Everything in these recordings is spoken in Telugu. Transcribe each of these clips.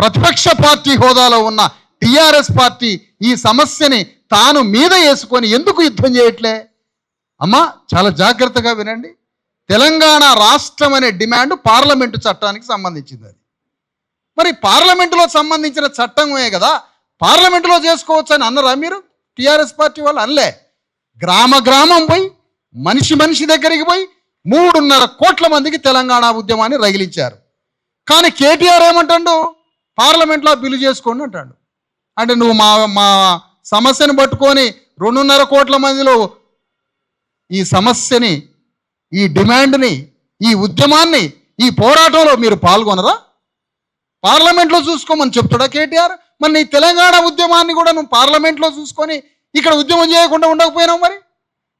ప్రతిపక్ష పార్టీ హోదాలో ఉన్న టిఆర్ఎస్ పార్టీ ఈ సమస్యని తాను మీద వేసుకొని ఎందుకు యుద్ధం చేయట్లే? అమ్మా చాలా జాగ్రత్తగా వినండి. తెలంగాణ రాష్ట్రం అనే డిమాండ్ పార్లమెంటు చట్టానికి సంబంధించింది అది. మరి పార్లమెంటులో సంబంధించిన చట్టమే కదా. పార్లమెంటులో చేసుకోవచ్చు అని అన్నరా మీరు? టిఆర్ఎస్ పార్టీ వాళ్ళు అనలే. గ్రామ గ్రామం పోయి మనిషి మనిషి దగ్గరికి పోయి మూడున్నర కోట్ల మందికి తెలంగాణ ఉద్యమాన్ని రగిలించారు. కానీ కేటీఆర్ ఏమంటాడు? పార్లమెంట్లో బిల్లు చేసుకోండి అంటాడు. అంటే నువ్వు మా మా సమస్యను పట్టుకొని రెండున్నర కోట్ల మందిలో ఈ సమస్యని ఈ డిమాండ్ని ఈ ఉద్యమాన్ని ఈ పోరాటంలో మీరు పాల్గొనరా? పార్లమెంట్లో చూసుకోమని చెప్తాడా కేటీఆర్? మరి నీ తెలంగాణ ఉద్యమాన్ని కూడా నువ్వు పార్లమెంట్లో చూసుకొని ఇక్కడ ఉద్యమం చేయకుండా ఉండకపోయినావు మరి?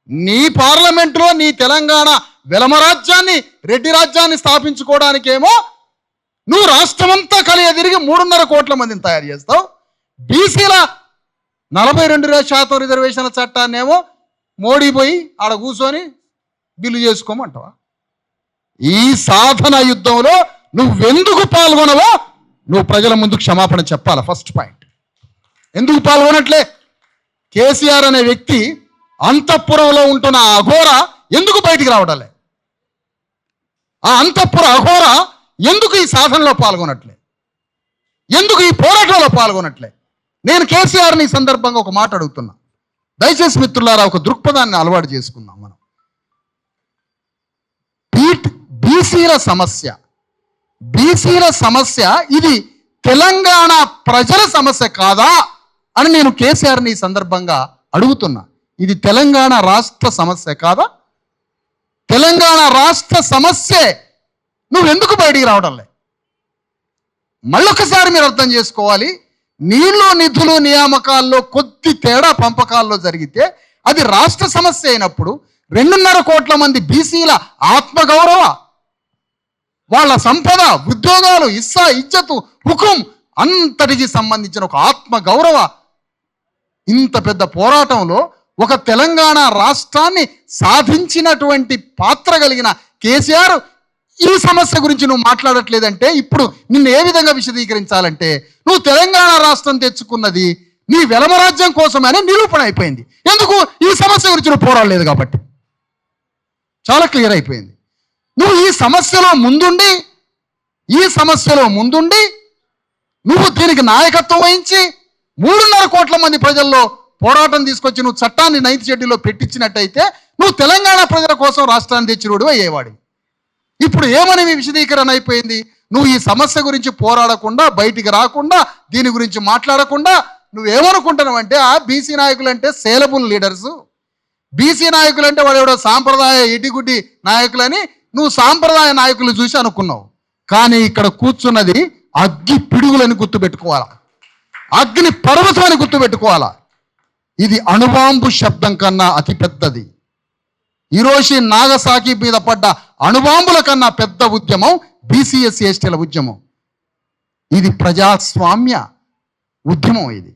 నీ పార్లమెంట్లో నీ తెలంగాణ వెలమ రాజ్యాన్ని రెడ్డి రాజ్యాన్ని స్థాపించుకోవడానికేమో నువ్వు రాష్ట్రమంతా కలియ మూడున్నర కోట్ల మందిని తయారు చేస్తావు బీసీల నలభై రెండు శాతం రిజర్వేషన్ల చట్టాన్నేమో మోడీ పోయి ఆడ కూర్చొని బిల్లు చేసుకోమంటావా? ఈ సాధన యుద్ధంలో నువ్వెందుకు పాల్గొనవో నువ్వు ప్రజల ముందు క్షమాపణ చెప్పాలి ఫస్ట్ పాయింట్ ఎందుకు పాల్గొనట్లే? కేసీఆర్ అనే వ్యక్తి అంతఃపురంలో ఉంటున్న అఘోర ఎందుకు బయటికి రావడాలే ఆ అంతఃపుర అఘోర ఎందుకు ఈ సాధనలో పాల్గొనట్లే? ఎందుకు ఈ పోరాటంలో పాల్గొనట్లే? నేను కేసీఆర్ని ఈ సందర్భంగా ఒక మాట అడుగుతున్నా. దయచేసి మిత్రులారా ఒక దృక్పథాన్ని అలవాటు చేసుకుందాం మనం. బీట్ బీసీల సమస్య. బీసీల సమస్య ఇది తెలంగాణ ప్రజల సమస్య కాదా అని నేను కేసీఆర్ని ఈ సందర్భంగా అడుగుతున్నా. ఇది తెలంగాణ రాష్ట్ర సమస్య కాదా? తెలంగాణ రాష్ట్ర సమస్యే. నువ్వెందుకు బయటికి రావడం లే? మళ్ళొకసారి మీరు అర్థం చేసుకోవాలి. నీళ్ళు నిధులు నియామకాల్లో కొద్ది తేడా పంపకాల్లో జరిగితే అది రాష్ట్ర సమస్య అయినప్పుడు రెండున్నర కోట్ల మంది బీసీల ఆత్మగౌరవ వాళ్ళ సంపద ఉద్యోగాలు ఇస్సా ఇజ్జతు హుకుం అంతటికి సంబంధించిన ఒక ఆత్మగౌరవ ఇంత పెద్ద పోరాటంలో ఒక తెలంగాణ రాష్ట్రాన్ని సాధించినటువంటి పాత్ర కలిగిన కేసీఆర్ ఈ సమస్య గురించి నువ్వు మాట్లాడట్లేదంటే ఇప్పుడు నిన్ను ఏ విధంగా విశదీకరించాలంటే నువ్వు తెలంగాణ రాష్ట్రం తెచ్చుకున్నది నీ వెలమరాజ్యం కోసమనే నిరూపణ అయిపోయింది. ఎందుకు? ఈ సమస్య గురించి నువ్వు పోరాడలేదు కాబట్టి. చాలా క్లియర్ అయిపోయింది. నువ్వు ఈ సమస్యలో ముందుండి ఈ సమస్యలో ముందుండి నువ్వు దీనికి నాయకత్వం వహించి మూడున్నర కోట్ల మంది ప్రజల్లో పోరాటం తీసుకొచ్చి నువ్వు చట్టాన్ని నైతి చెడ్డీలో పెట్టించినట్టయితే నువ్వు తెలంగాణ ప్రజల కోసం రాష్ట్రాన్ని తెచ్చినోడు అయ్యేవాడివి ఇప్పుడు ఏమని మీ విశదీకరణ అయిపోయింది? నువ్వు ఈ సమస్య గురించి పోరాడకుండా బయటికి రాకుండా దీని గురించి మాట్లాడకుండా నువ్వేమనుకుంటున్నావు అంటే ఆ బీసీ నాయకులు అంటే సేలబుల్ లీడర్స్. బీసీ నాయకులు అంటే వాడు ఎవడో సాంప్రదాయ ఇటిగుడ్డి నాయకులని నువ్వు సాంప్రదాయ నాయకులు చూసి అనుకున్నావు. కానీ ఇక్కడ కూర్చున్నది అగ్గి పిడుగులని గుర్తుపెట్టుకోవాలా? అగ్ని పర్వతమని గుర్తుపెట్టుకోవాలా? ఇది అణుబాంబు శబ్దం కన్నా అతి పెద్దది. ఈరోజు నాగసాకి మీద పడ్డ అణుబాంబుల కన్నా పెద్ద ఉద్యమం బీసీఎస్ ఎస్టీల ఉద్యమం. ఇది ప్రజాస్వామ్య ఉద్యమం ఇది.